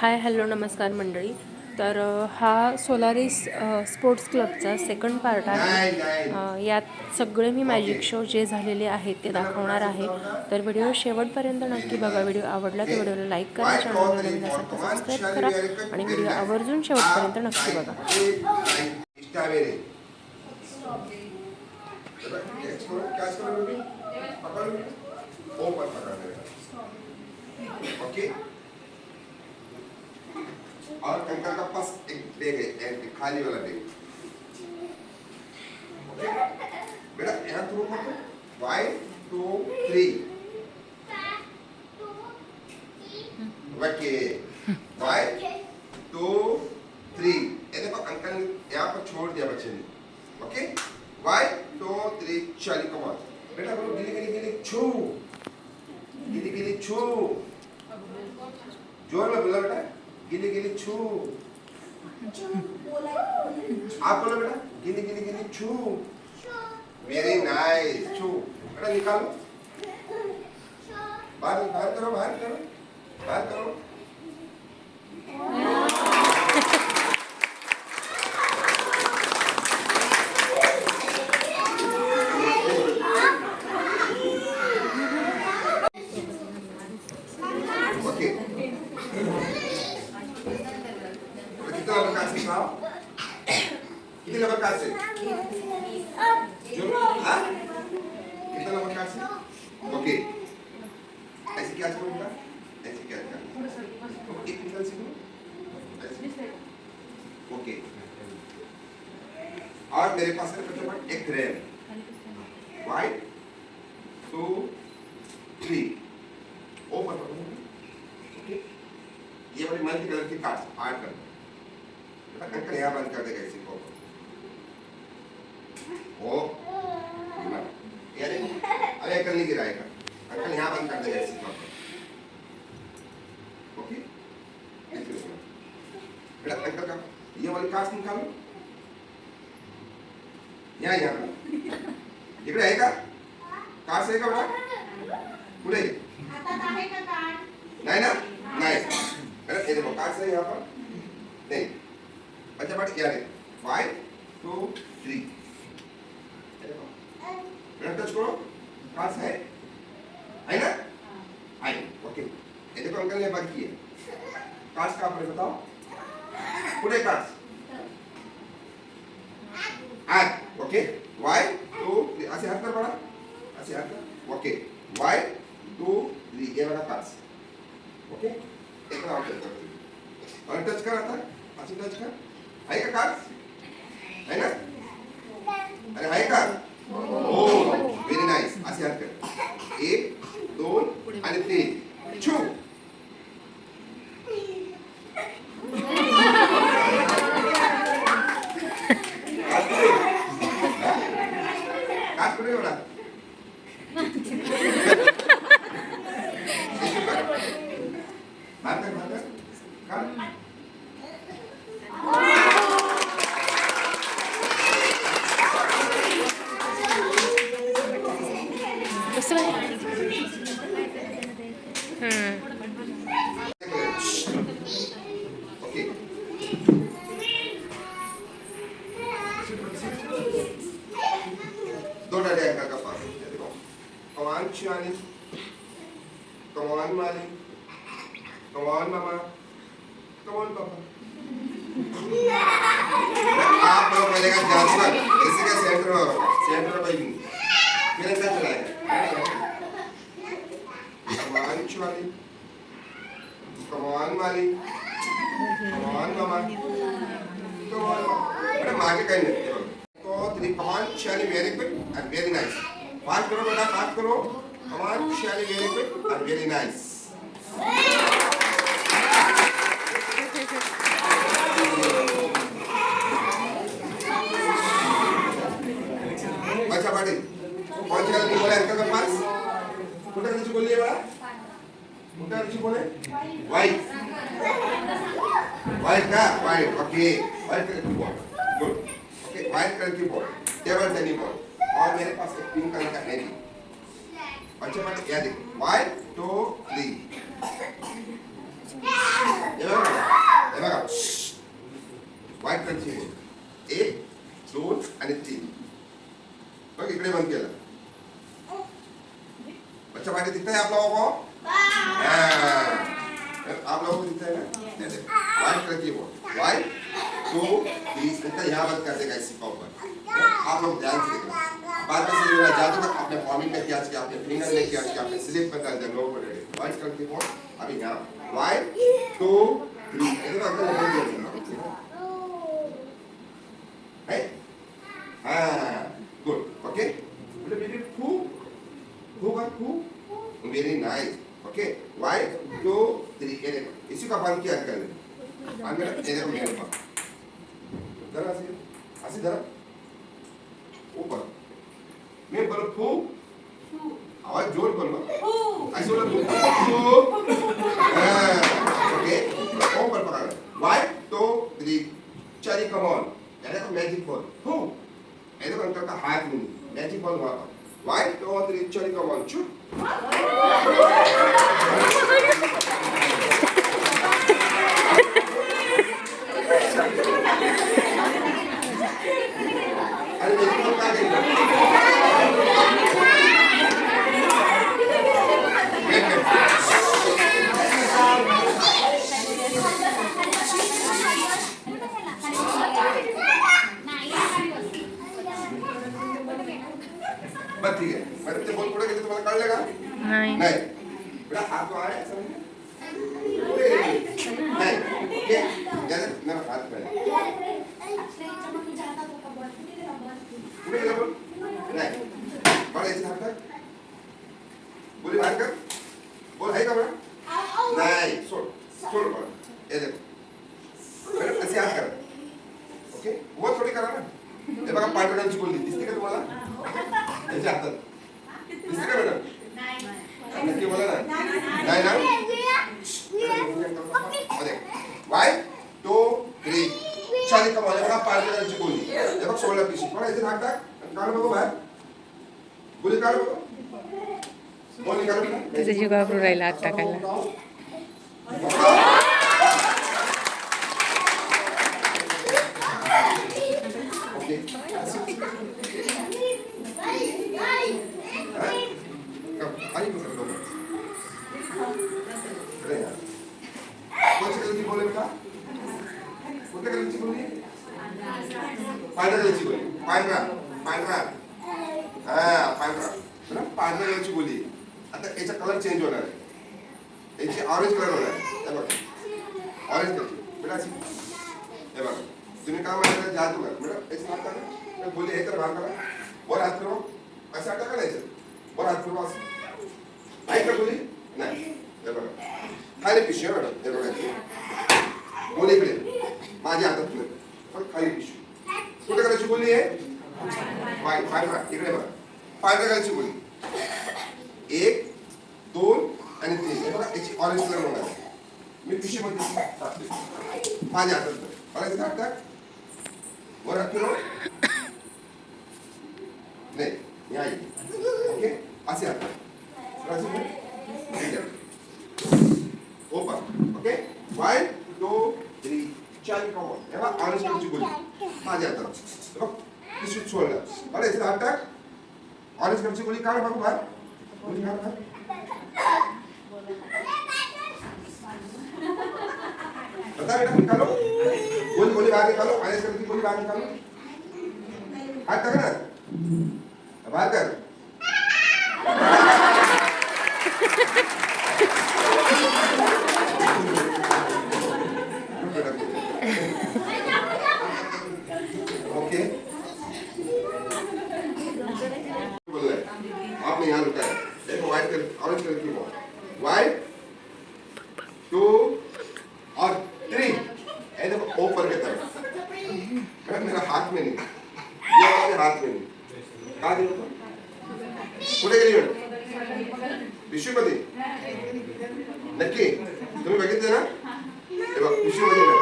Hi hello नमस्कार मंडळी. तर हा सोलारिस स्पोर्ट्स क्लबचा सेकंड पार्ट आहे. यात सगळे मी मॅजिक शो जे झालेले आहेत ते दाखवणार आहे. तर व्हिडिओ शेवटपर्यंत नक्की बघा. व्हिडिओ आवडला तर व्हिडिओला लाईक करा चॅनल नवीन असेल तर सबस्क्राईब करा आणि व्हिडिओ आवर्जून शेवटपर्यंत नक्की बघा. और कंकर का पास एक बैग है एक खाली वाला बैग। ओके? बेटा यहाँ वाई कर दो। Y two three okay one two three ये देखो अंकल ने यहाँ पर छोड़ दिया बच्चे ने ओके वन टू थ्री चलिए कम ऑन बेटा बोलो गिली गिली गिली छू गिली गिली छू ज़ोर में बोला बेटा गिली गिली छू आप बोलो बेटा गिली गिली गिली छू वेरी नाइस छू बेटा, निकालो। बाहर बाहर करो बाहर करो बाहर करो। ओके। खाओ। कितने नंबर का से जो हाँ? कितना नंबर का से ओके। ऐसे क्या करो बेटा ऐसे क्या करो एक निकल से करो ऐसे ओके। और मेरे पास है फटाफट एक RAM. One two three open okay. ये वाली मल्टी कलर की कार्ड्स ऐड कर यहाँ बंद कर देगा इसी को ओ ये अरे अंकल नहीं गिराएगा अंकल यहाँ बंद कर देगा इसी को ओके बेटा अंकल का ये वाली कार्ड्स निकालो यहाँ यहाँ इकडे आहे का कार्ड्स आहे का बेटा पुढे नहीं ना नहीं अरे ये देखो कार्ड्स है यहाँ पर? नहीं अच्छा बट क्या है? फाइव टू थ्री टच करो। कार्ड्स है? है ना? है ओके ये देखो अंकल ने बंद किए कार्ड्स कहाँ पर है बताओ? पूरे कार्ड्स आठ ओके वन टू थ्री ऐसे हाथ कर बड़ा ऐसे हाथ कर ओके वन टू थ्री ये वाला कार्ड्स ओके एक और टच कर और टच कर आता है ऐसे टच कर। आहे का आहे ना? अरे आहे का? हो. व्हेरी नाईस असे हरकत. एक दोन आणि तीन. छू. 嗯。व्हेरी नाईस अच्छा पाटील कौन सी गलती बोला अंकल के पास? तुझी बोलली आहे बड़ा? कुठे तुझी बोले? वाईट वाइट का वाइट ओके वाइट कलर की ball good okay white colour की बॉल टेबल टेनिस बॉल और मेरे पास एक पिंक कलर का नेट अच्छा बेटा क्या देखो? One to three. Eva, Eva, shh. White pen here. A, two, and three. Okay, play one girl. What's your mind? Did. आप लोगों को दिखता है? ना व्हाइट कलर की बोल व्हाइट टू प्लीज़ इनका यहाँ बंद कर देगा इसी का ऊपर आप लोग ध्यान से देखना। बाद में से मेरा जादू का अपने फॉर्मिंग में किया किया अपने फिंगर में किया किया अपने स्लिप में कर दे लोग पर व्हाइट कलर की बोल अभी यहाँ। व्हाइट टू थ्री इधर अंदर कर देना है हाँ गुड ओके बोले baby who who got who very nice. Okay Y two three N इसी का फॉर्म क्या जरा से ऐसे जरा ऊपर। मैं बोलो फू। आवाज़ ज़ोर बोलो ऐसे बोलो फू ओके ऊपर पकड़ वन टू थ्री चली कम ऑन ये देखो मैजिक बॉल फू ये देखो अंकल का हाथ में मैजिक बॉल वहाँ पर वन टू थ्री चली कम ऑन चुप अरे मेरी बॉल कहाँ गई बस ठीक आहे मॅडम ते बोल पुढे गेले तुम्हाला कळलं का नाही बेटा हात तो आहे समजलं? पुढे गेले. नाही ओके याला मेरा पाहिजे पुढे गेला बोल नाही याचे हात कर बोली बाहेर कर बोल है का बरं नाही सोड सोड बरं हे देखो मॅडम असे हात करा ओके वर थोडी करा ना हे बघा पांढऱ्यांची बोलली दिसते का तुम्हाला याच्या हातात दिसते का मॅडम नक्की बोला ना नाही ना अरे वाय टू थ्री चाली कमाल बघा पांढऱ्यांची बोली हे बघ सोळा पिशी बघा इथे हात टाक आणि काढ बघू बाहेर बोली काढ बघू बोली काढ बघू. तुझं जीव घाबरून राहिला बोल आहे बेटा कोणत्या कलरची बोली पांढऱ्या कलरची बोली पांढरा पांढरा. हा पांढरा. बरं? पांढऱ्या कलरची बोली आता याचा कलर चेंज होणार आहे. याची ऑरेंज कलर होणार आहे. हे बघा. ऑरेंज कलरची. बेटा हे बघा. तुम्ही काय म्हणायचं? जा कर बेटा याची हात करा गोली हे तर बाहेर करा वर हात फिरवा. असं आता करायचं वर हात फिरवा असं. नाही का बोली नाही. हे बघा. खाली पिशवी मॅडम हे बघा. बोली इकडे. माझ्या हातात फिर पण खाली पिशवी. कुठे करायची गोली आहे? पाय पांढरा इकडे बघा. करायची बोली एक, दोन आणि तीन. बघा, याची ऑरेंज कलर बघा. मी पिशवीमध्ये टाकते. माझ्या हातात. मला टाक. वर हात फिरव नाही मी आई ओके असे हात टाक. असे फिरव. ठीक आहे. Open okay one two three चार कमॉन हे बघा ऑरेंज कलरची गोली माझ्या हातात हे बघ पिशवीत सोडलं बरं इथे हात टाक ऑरेंज बघू बाहेर गोली काढ बाहेर बता बेटा निकालो गोली गोली बाहर निकालो कलर की गोली बाहर निकालो हाथ कर ना। बाहर कर ओके बोल रहा है आपने यहाँ रुका है व्हाइट कलर ऑरेंज कलर की बॉल व्हाइट टू और थ्री ये देखो ऊपर की तरफ़। मैडम मेरा हाथ में नहीं। ये वाले हाथ में नहीं। कहा दिलो तो कुठे गेली मॅडम पिशवीमध्ये नक्की। तुम्ही बघितले ना हे बघ पिशवीमध्ये ना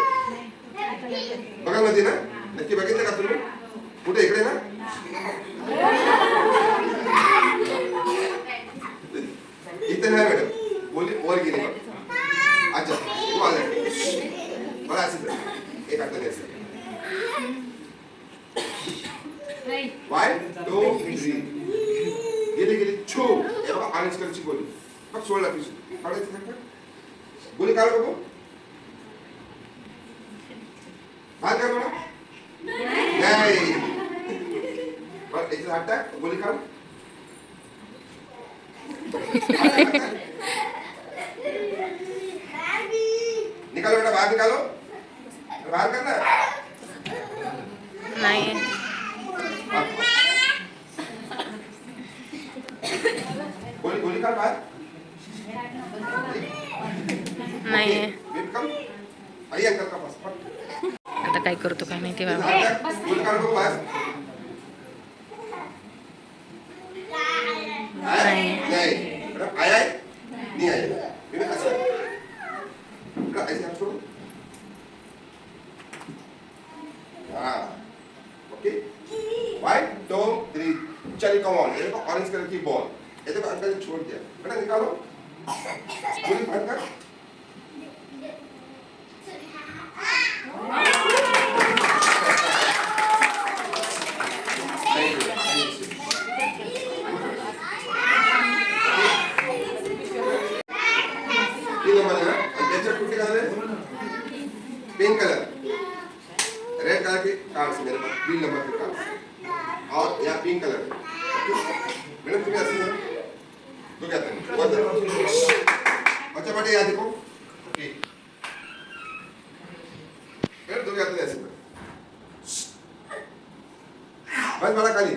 बघा मध्ये ना? नक्की बघितलं का तुम्ही? कुठे इकडे ना इथे नाही मॅडम बोली वर गेली बघ अच्छा तू आला मला असं कर. एक हाताने असं ऑरेंज कलरची गोली बघ सोडला पिशवी काढायची का? गोली काढ बघू बाहेर काढ म्हणा नाही बरं याच्यात हात टाक गोली काढ निकालो बेटा बाहर निकालो। बाहर करना। नाही। गोली गोली काढ बाहेर। नाही। आता काय करतो काय माहिती बाबा नाही। आया है नहीं आया बेटा ऐसा। बेटा ऐसे हाथ छोड़ो? हाँ। ओके। वाइट दो थ्री चलिए कम ऑन ये देखो ऑरेंज कलर की बॉल ये देखो, अंकल छोड़ दिया। बेटा निकालो। पूरी बंद कर Thank you. Thank you. तीन नंबर है ना और त्याच्यात कुठले कलर है पिंक कलर रेड कलर के कार्ड्स मेरे पास ग्रीन नंबर के कार्ड्स और यहाँ पिंक कलर है मैडम तुम्हें ऐसे ना तो क्या करें बच्चा बेटे यहाँ देखो ओके मैडम तुम्हें आते ऐसे में बस बड़ा खाली.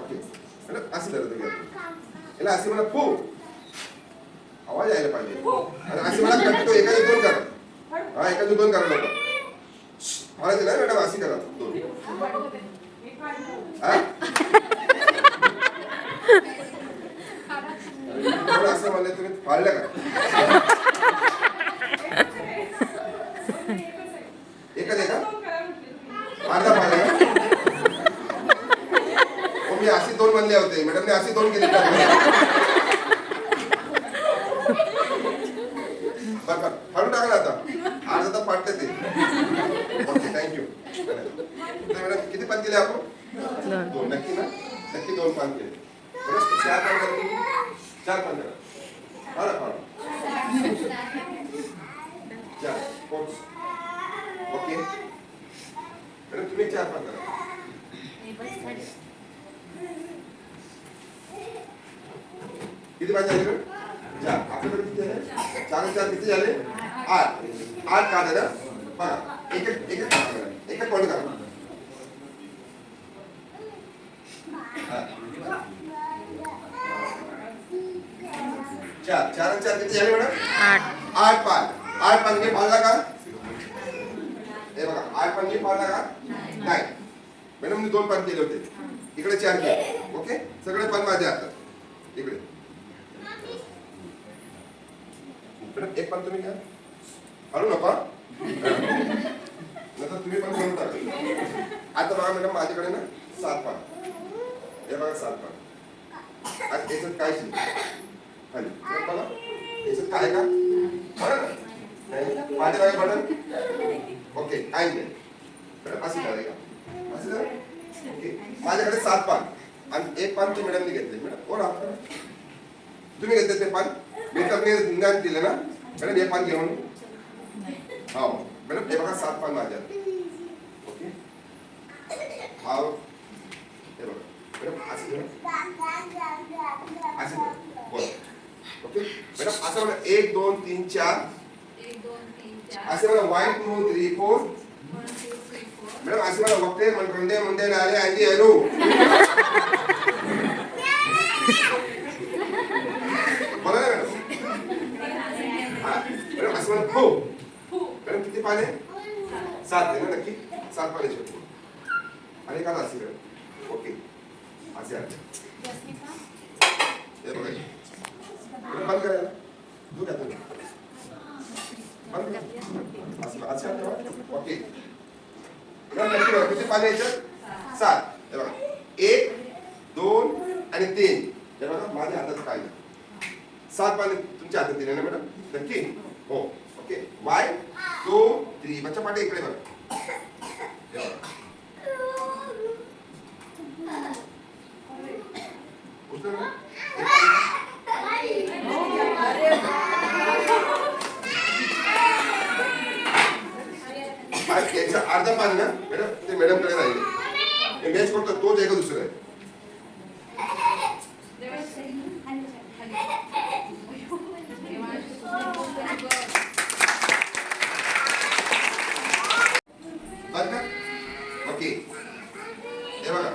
ओके. मैडम असं धरा तुम्ही. आता. याला असे मला फू. आवाज़ यायला पाहिजे. आणि असे मला कटतो एकाचे दोन करा. हा एकाचे दोन करा लोक म्हणायचं नाही मॅडम अशी करा. दोन थोडं असं म्हणलं तुम्ही फाळलं का एकच आहे का अर्धा फाळला हो मी अशी दोन म्हणले होते मॅडमने अशी दोन केली बरं बरं फाडून टाका आता अर्धा तर फाटते ते ओके थँक्यू मॅडम किती पान केले आपण दोन नक्की ना? नक्की दोन पान केले. चार पान. चार पान करा फाडा फाडा चार फोर्स ओके। मॅडम तुम्ही चार पान करा किती पाहिजे झाले? चार। आपल्याकडे किती झाले चार चार किती झाले आठ। आठ का ना बघा एक एक एक काढा एक पॉईंट करा चार. चार चार किती झाले मॅडम? आठ. आठ पान आठ पान घे पाडला का? हे बघा आठ पान घे पाडला का? नाही. मॅडम मी दोन पान केले होते. इकडे चार केले. ओके? सगळे पान माझ्या हातात इकडे. मॅडम एक पान तुम्ही घ्या. हळू नका नंतर तुम्ही पण घेऊन टाका. आता बघा मॅडम माझ्याकडे ना सात पान हे बघा सात पान आता याच्यात काय शिल्लक? खाली हे बघा याच्यात काय का? बघा नाही माझ्या काय बटन ओके काही नाही मॅडम अशी का असं करा ओके माझ्याकडे सात पान। आणि एक पान ते मॅडमने घेतले मॅडम कोण आहात तुम्ही घेतले ते पान? मी तर मी ज्ञान दिलं ना मॅडम हे पान घेऊन हो, मॅडम हे बघा सात पान माझ्या ओके। हे मॅडम असं म्हणा एक दोन तीन चार. असं म्हणा one two three four madam असं म्हणा वक्ते मंडे मंडे नाले अंजी हॅलो. बोला ना मॅडम? हा मॅडम असं म्हणा हो. मॅडम किती पाने? सात आहे ना नक्की? सात पाने शकतो आणि का असे मॅडम. ओके. असे आहे बंद करायला दूर घ्या तुम्ही बंद करा। असं असं आहे ओके। किती पाने याच्यात सात। बघा एक दोन आणि तीन। हे बघा माझ्या हातात काय. सात पाने तुमच्या हातात दिले ना मॅडम? नक्की? हो। ओके। वाय टू थ्री बच्चा पाटे इकडे बघा. हे बघा. आणि याच्या अर्धा पान ना मॅडम ओके हे बघा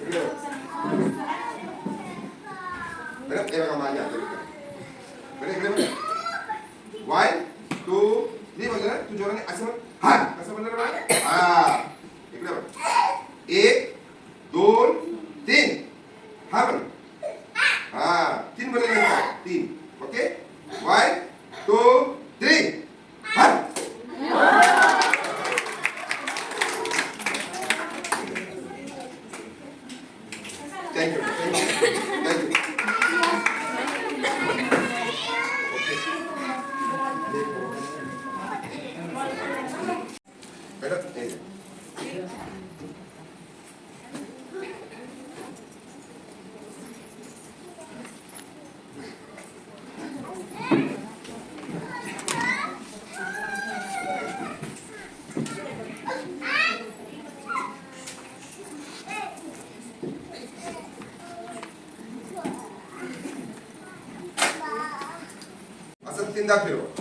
इकडे बघा. मॅडम हे बघा माझ्या हातात बघा. मॅडम इकडे बघा वन टू थ्री म्हणलं ना तू जोराने असं म्हण हा असं म्हणलं ना बाळा? हा इकडे बघ एक दोन तीन हा म्हण हा तीन म्हणले नंतर तीन ओके वन टू थ्री हा thank you thank you thank you madam हे घ्या. असं तीनदा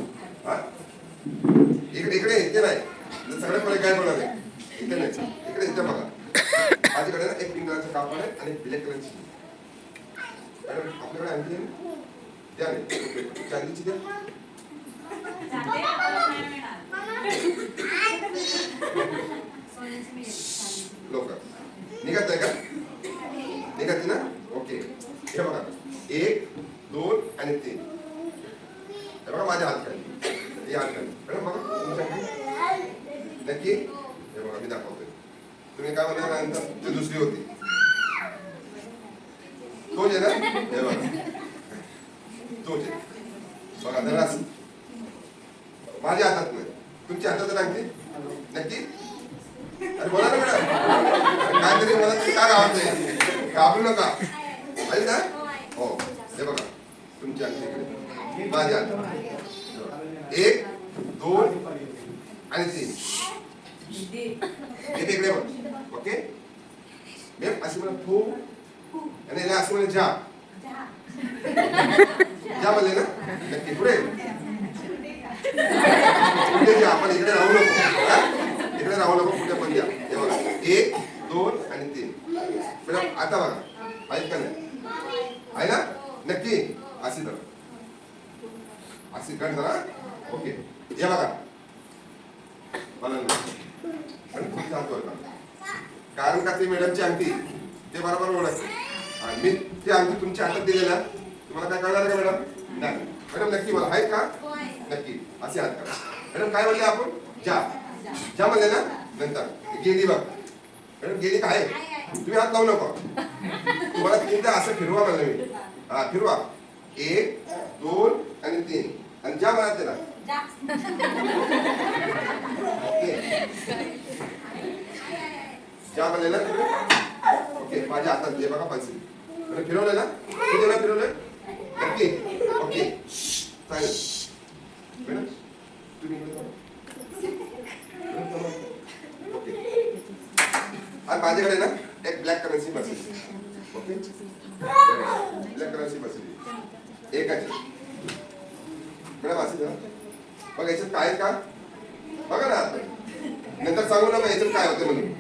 आणि तीन हे इकडे बघ. ओके? मॅम अशी मला फो. आणि याला असं म्हणजे जा. जा. म्हणले ना? नक्की. पुढे. पुढे जा. आपण इकडे राहू नको? इकडे राहू नको. पुढे पण द्या एक दोन आणि तीन. मॅडम आता बघा. आहेत का नाही आहे ना? नक्की. अशी धरा. कट धरा ओके. हे बघा. मला नाही. आणि खूप हात. कारण का ते मॅडमची अंगठी ते बरोबर ओळख आणि मी ते अंगठी तुमच्या हातात दिलेला. तुम्हाला काय कळणार का मॅडम नाही. मॅडम नक्की मला आहेत का? नक्की. असे हात करा. मॅडम काय म्हणले आपण? जा. जा म्हणले ना? नंतर. गेली बघ. मॅडम गेली काय तुम्ही हात लावू नको. तुम्हाला तीनदा असं फिरवा मला मी. हा फिरवा. एक दोन आणि तीन. आणि जा म्हणा त्याला ओके जा ना ओके माझ्या हातात दे बघा पेन्सिल मॅडम फिरवलं ना किती वेळा फिरवलं नक्की ओके चालेल. ओके। आणि माझ्याकडे ना एक ब्लॅक करन्सी बसली ओके। ब्लॅक करन्सी बसली एक आहे मॅडम असेल ना बघा याच्यात काय का? बघा ना. नंतर सांगू नका याच्यात काय होतं म्हणून.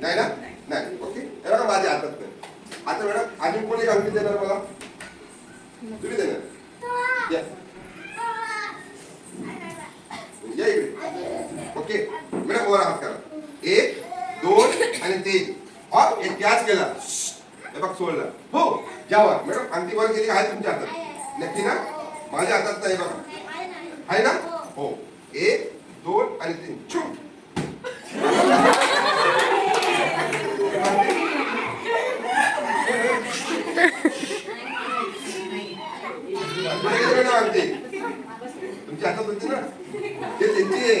नाही ना? नाही. ओके? हे बघा माझ्या हातात नाही आता मॅडम अजून कोणी अंगठी देणार मला? तुम्ही देणार? या. या इकडे. ओके? मॅडम वर हात करा. एक दोन आणि तीन. हा एक गॅस केला. हे बघ सोडला. हो जावा मॅडम अंगठी वर गेली आहे तुमच्या हातात. नक्की ना? माझ्या हातात नाही बघा. आहे ना? हो। एक दोन आणि तीन मॅडम। तुमच्या हातात होती हे तुमची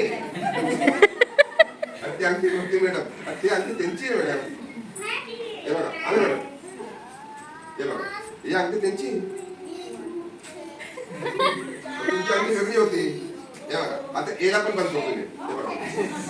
अंगठी वेगळी होती हे बघा आता एला पण बंद बंद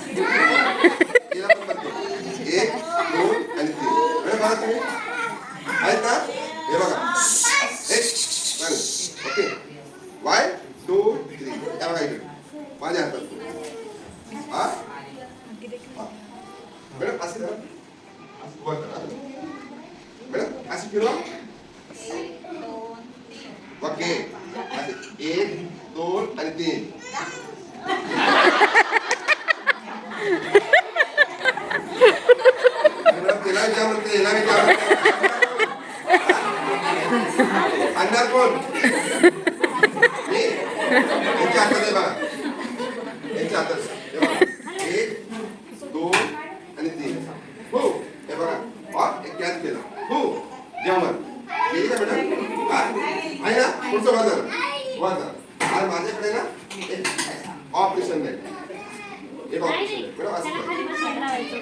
एक तीन मॅडम तिला विचारलं ते हिला विचारलं आणणार कोण मी यांच्या हातात आहे बघा यांच्या हातात हे बघा. एक दोन आणि तीन हो हे बघा हा एक कॅच केला हो जेवण केली का मॅडम हा आहे ना पुढचं वाजर वाजर आज माझ्याकडे ना एक ऑपरेशन आहे एक ऑपरेशन आहे मॅडम असं करा.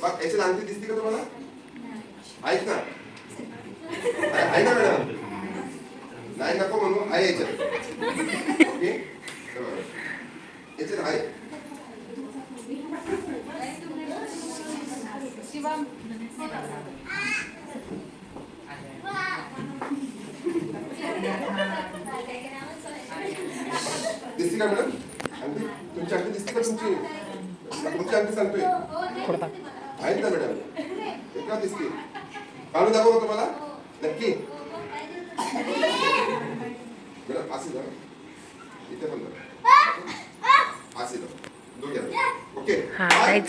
बघ याची अंगठी दिसते का तुम्हाला ऐक ना आहे आहे ना मॅडम नाही नको म्हणू आहे याच्यात ओके हे बघा. याच्यात आहे दिसते का मॅडम अंगठी तुमची अंगठी दिसते का तुमची तुमची अंगठी सांगतोय आहेत ना मॅडम ते का दिसते काढून दाखवू का तुम्हाला नक्की मॅडम असे जा इथे पण जा असे जा दोघे ओके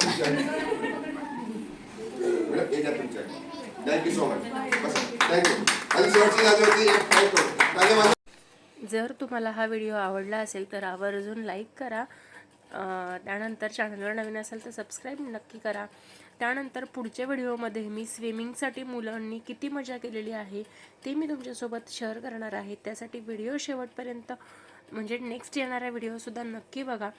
तुमची मॅडम, तुमची थँक्यू सो मच बस. थँक्यू आणि शेवटची एक थँक्यू जर तुम्हाला हा व्हिडिओ आवडला असेल तर आवर्जून लाईक करा. त्यानंतर चॅनलवर नवीन असेल तर सबस्क्राईब नक्की करा. त्यानंतर पुढच्या व्हिडिओमध्ये मी स्विमिंगसाठी मुलांनी किती मजा केलेली आहे ते मी तुमच्यासोबत शेअर करणार आहे. त्यासाठी व्हिडिओ शेवटपर्यंत म्हणजे नेक्स्ट येणारा व्हिडिओसुद्धा नक्की बघा.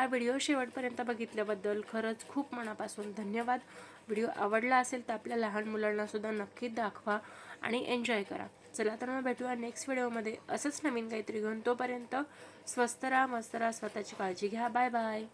हा व्हिडिओ शेवटपर्यंत बघितल्याबद्दल खरंच खूप मनापासून धन्यवाद. व्हिडिओ आवडला असेल तर आपल्या लहान मुलांनासुद्धा नक्की दाखवा आणि एन्जॉय करा. चला तर मग भेटूया नेक्स्ट व्हिडिओमध्ये. असंच नवीन काहीतरी घेऊन तोपर्यंत स्वस्त राहा मस्त राहा स्वतःची काळजी घ्या. Bye bye.